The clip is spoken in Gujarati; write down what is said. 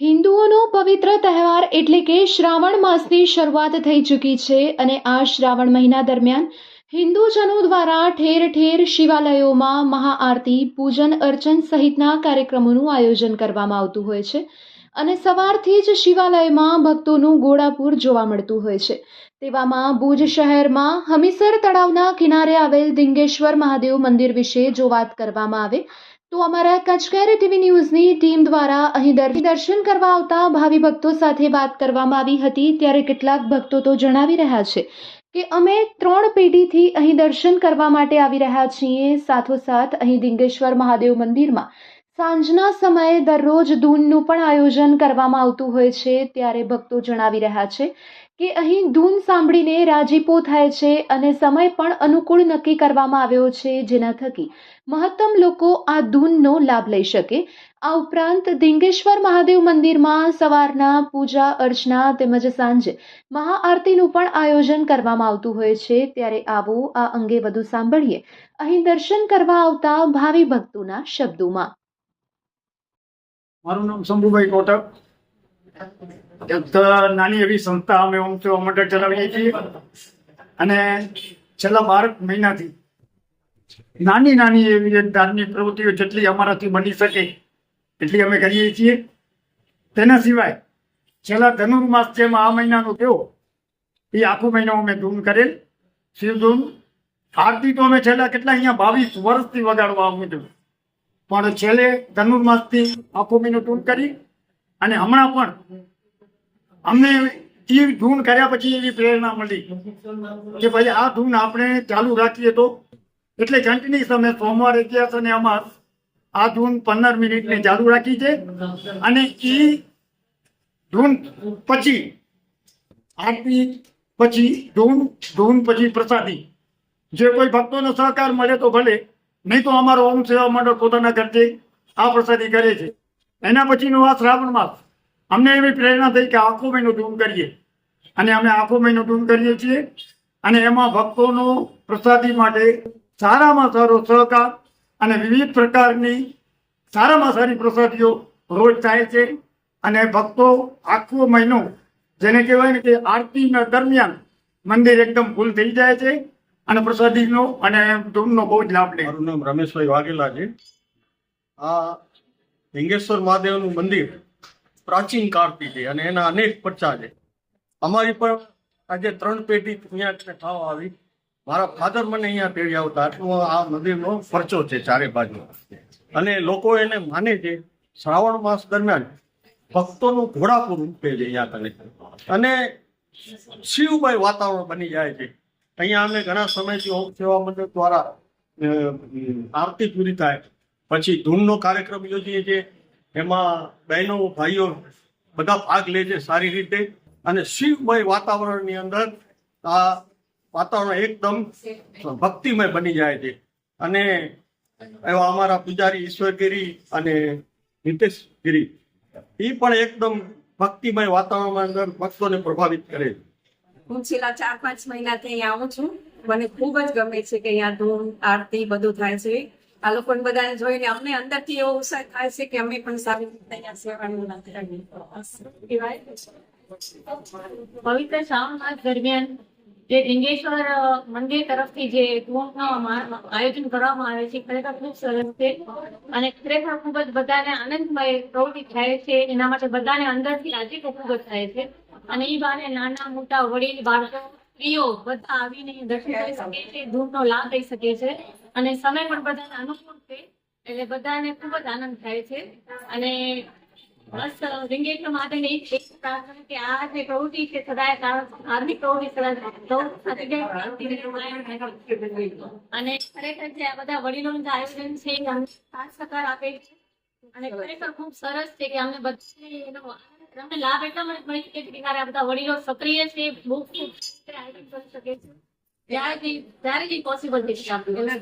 હિન્દુઓનો પવિત્ર તહેવાર એટલે કે શ્રાવણ માસની શરૂઆત થઈ ચૂકી છે અને આ શ્રાવણ મહિના દરમિયાન હિન્દુજનો દ્વારા ઠેર ઠેર શિવાલયોમાં મહાઆરતી, પૂજન અર્ચન સહિતના કાર્યક્રમોનું આયોજન કરવામાં આવતું હોય છે અને સવારથી જ શિવાલયમાં ભક્તોનું ગોળાપુર જોવા મળતું હોય છે. તેવામાં ભુજ શહેરમાં હમીસર તળાવના કિનારે આવેલ દિંગેશ્વર મહાદેવ મંદિર વિશે જો વાત કરવામાં આવે તો અમારા કચકેર ટીવી ન્યૂઝની ટીમ દ્વારા અહીં દર- દર્શન કરવા આવતા ભાવિ ભક્તો સાથે વાત કરવામાં આવી હતી. ત્યારે કેટલાક ભક્તો તો જણાવી રહ્યા છે કે અમે ત્રણ પેઢીથી અહીં દર્શન કરવા માટે આવી રહ્યા છીએ. સાથોસાથ અહીં દિંગેશ્વર મહાદેવ મંદિરમાં સાંજના સમયે દરરોજ ધૂનનું પણ આયોજન કરવામાં આવતું હોય છે, ત્યારે ભક્તો જણાવી રહ્યા છે કે અહીં ધૂન સાંભળીને રાજીપો થાય છે અને સમય પણ અનુકૂળ નક્કી કરવામાં આવ્યો છે, જેના થકી મહત્તમ લોકો આ ધૂનનો લાભ લઈ શકે. આ ઉપરાંત ધીંગેશ્વર મહાદેવ મંદિરમાં સવારના પૂજા અર્ચના તેમજ સાંજે મહાઆરતીનું પણ આયોજન કરવામાં આવતું હોય છે, ત્યારે આવો આ અંગે વધુ સાંભળીએ. અહીં દર્શન કરવા આવતા ભાવિ ભક્તોના શબ્દોમાં. મારું નામ શંભુભાઈ કોટક. નાની એવી સંસ્થા અમે ઓમ સેવા મંડળ ચલાવીએ છીએ. અને છેલ્લા બાર મહિનાથી નાની નાની એવી ધાર્મિક પ્રવૃત્તિઓ જેટલી અમારાથી બની શકે એટલી અમે કરીએ છીએ. તેના સિવાય છેલ્લા ધનુર્માસ જેમ આ મહિનાનો થયો એ આખો મહિનો અમે ધૂન કરેલ. શિવ ધૂન આરતી તો અમે છેલ્લા કેટલા અહીંયા બાવીસ વર્ષથી વગાડવા આવું છું પણ છેલ્લે ધનુર્માસથી આખો મહિનો ટૂન કરી અને હમણાં પણ અમને એ ધૂન કર્યા પછી એવી પ્રેરણા મળી કે ભાઈ આ ધૂન આપણે ચાલુ રાખીએ તો એટલે કન્ટિન્યુઅસ અમે સોમવારે ઇતિહાસ અને અમાસ આ ધૂન પંદર મિનિટને ચાલુ રાખી છે અને એ ધૂન પછી આરતી પછી ધૂન ધૂન પછી પ્રસાદી. જે કોઈ ભક્તોનો સહકાર મળે તો ભલે નહીં તો અમારો ઓમ સેવા મંડળ પોતાના ખર્ચે આ પ્રસાદી કરે છે. એના પછીનો આ શ્રાવણ માસ. અમને એવી પ્રેરણા થઈ કે આખો મહિનો ધૂમ કરીએ. અને અમે આખો મહિનો ધૂમ કરીએ છીએ. અને એમાં ભક્તોનો પ્રસાદી માટે સારામાં સારો સહકાર અને વિવિધ પ્રકારની સારામાં સારી પ્રસાદીઓ રોજ થાય છે. અને ભક્તો આખો મહિનો, જેને કહેવાય ને કે આરતીના દરમિયાન મંદિર એકદમ ફૂલ થઈ જાય છે. અને પ્રસાદીનો અને ધૂમનો બહુ જ લાભ લે. મારું નામ રમેશભાઈ વાઘેલા છે. આ લિંગેશ્વર મહાદેવનું મંદિર પ્રાચીન કાળથી છે અને એના અનેક પરચા છે. અમારી પણ આજે ત્રણ પેઢી અહીંયા થવા આવી. મારા ફાધર મને અહીંયા તેડી આવતા આટલો આ મંદિરનો પરચો છે ચારે બાજુ. અને લોકો એને માને છે શ્રાવણ માસ દરમિયાન ભક્તોનું ઘોડાપુર રૂપે છે અહીંયા કને અને શિવભાઈ વાતાવરણ બની જાય છે. અહીંયા અમે ઘણા સમયથી ઓમ સેવા મંડળ દ્વારા આરતી પૂરી થાય. પછી ધૂનનો કાર્યક્રમ યોજીએ છીએ. એમાં બહેનો, ભાઈઓ બધા ભાગ લે છે સારી રીતે. અને શિવમય વાતાવરણની અંદર આ વાતાવરણ એકદમ ભક્તિમય બની જાય છે. અને એવા અમારા પૂજારી ઈશ્વરગીરી અને નીતેશગીરી એ પણ એકદમ ભક્તિમય વાતાવરણમાં અંદર ભક્તોને પ્રભાવિત કરે છે. હું છેલ્લા ચાર, પાંચ મહિનાથી અહીંયા આવું છું. મને ખૂબ જ ગમે છે કે અહીંયા ધૂમ, આરતી બધું થાય છે. આ લોકોને બધાને જોઈને અમને અંદરથી એવો ઉત્સાહ થાય છે કે અમે પણ સારી રીતે અહીંયા સેવાનું નથી. પવિત્ર શ્રાવણ માસ દરમિયાન જે લિંગેશ્વર મંદિર તરફથી જે આયોજન કરવામાં આવે છે, ખરેખર ખૂબ સરસ છે. અને ખરેખર ખૂબ જ બધાને આનંદમય પ્રવૃત્તિ થાય છે. એના માટે બધાને અંદરથી રાજીપો ખૂબ જ થાય છે. અને એ બાને નાના, મોટા વડીલ, બાળકો, સ્ત્રીઓ બધા આવીને દર્શન કરી શકે છે ધૂમનો લાભ લઈ શકે છે. અને સમય પણ બધાને અનુકૂળ છે. એટલે બધાને ખૂબ જ આનંદ થાય છે. અને અને ખરેખર જે આ બધા વડીલોનું જે આયોજન છે અને ખરેખર ખૂબ સરસ છે કે અમને બધાને એનો અમને લાભ એટલા માટે મળી શકે કે આ બધા વડીલો સક્રિય છે, બહુ ખૂબ આયોજન કરી શકે છે. ત્યારે પોસિબલ છે. આપણે